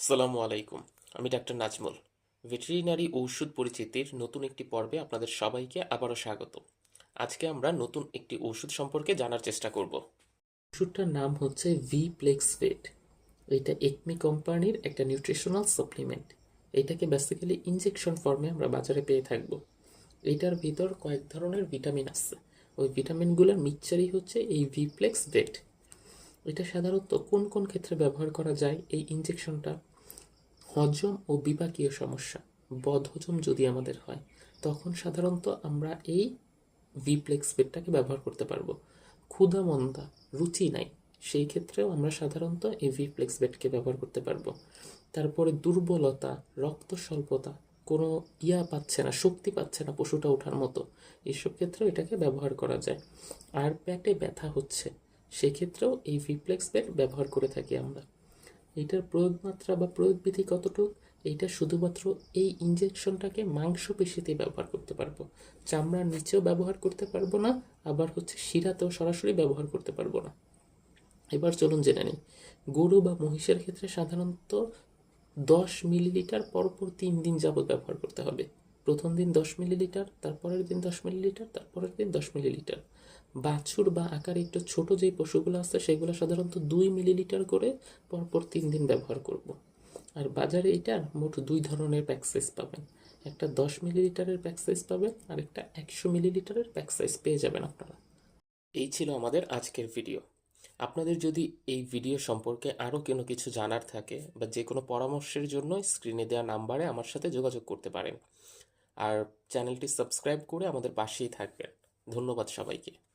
আসসালামু আলাইকুম, আমি ডাক্তার নাজমুল। ভেটেরিনারি ঔষধ পরিচিতির নতুন একটি পর্বে আপনাদের সবাইকে আবারও স্বাগত। আজকে আমরা নতুন একটি ওষুধ সম্পর্কে জানার চেষ্টা করব। ওষুধটার নাম হচ্ছে ভি প্লেক্স ভেট এটা একমি কোম্পানির একটা নিউট্রিশনাল সাপ্লিমেন্ট এটাকে বেসিক্যালি ইনজেকশন ফর্মে আমরা বাজারে পেয়ে থাকব। এটার ভিতর কয়েক ধরনের ভিটামিন আছে। ওই ভিটামিনগুলোর মিক্সচারই হচ্ছে এই ভিপ্লেক্স ভেট এটা সাধারণত কোন কোন ক্ষেত্রে ব্যবহার করা যায় এই ইনজেকশনটা হজম ও বিপাকীয় সমস্যা, বদহজম যদি আমাদের হয়, তখন সাধারণত আমরা এই ভিপ্লেক্স বেডটাকে ব্যবহার করতে পারব। ক্ষুধা মন্দা, রুচি নাই, সেই ক্ষেত্রেও আমরা সাধারণত এই ভিপ্লেক্স বেডকে ব্যবহার করতে পারব। তারপরে দুর্বলতা রক্ত স্বল্পতা কোনো ইয়া পাচ্ছে না, শক্তি পাচ্ছে না পশুটা ওঠার মতো এইসব ক্ষেত্রেও এটাকে ব্যবহার করা যায়। আর পেটে ব্যথা হচ্ছে, সেক্ষেত্রেও এই ভিপ্লেক্স বেড ব্যবহার করে থাকি আমরা। এটার প্রয়োগ মাত্রা বা প্রয়োগ বিধি কতটুকু? এইটা শুধুমাত্র এই ইনজেকশনটাকে মাংসপেশিতে ব্যবহার করতে পারব। চামড়ার নিচেও ব্যবহার করতে পারব না, আবার হচ্ছে শিরাতেও সরাসরি ব্যবহার করতে পারব না। এবার চলুন জেনে নিই। গরু বা মহিষের ক্ষেত্রে সাধারণত দশ মিলিলিটার পরপর তিন দিন যাবত ব্যবহার করতে হবে। প্রথম দিন দশ মিলিলিটার, তারপরের দিন দশ মিলিলিটার, তারপরের দিন দশ মিলিলিটার। বাছুর বা আকারে একটু ছোট যেই পশুগুলো আছে, সেগুলো সাধারণত দুই মিলিলিটার করে পরপর তিন দিন ব্যবহার করব। আর বাজারে এটার মোট দুই ধরনের প্যাক সাইজ পাবেন। একটা দশ মিলিলিটারের প্যাক সাইজ পাবেন, আর একটা একশো মিলিলিটারের প্যাক সাইজ পেয়ে যাবেন আপনারা। এই ছিল আমাদের আজকের ভিডিও। আপনাদের যদি এই ভিডিও সম্পর্কে আরও কোনো কিছু জানার থাকে বা যে কোনো পরামর্শের জন্য স্ক্রিনে দেওয়া নাম্বারে আমার সাথে যোগাযোগ করতে পারেন। আর চ্যানেলটি সাবস্ক্রাইব করে আমাদের পাশেই থাকবেন। ধন্যবাদ সবাইকে।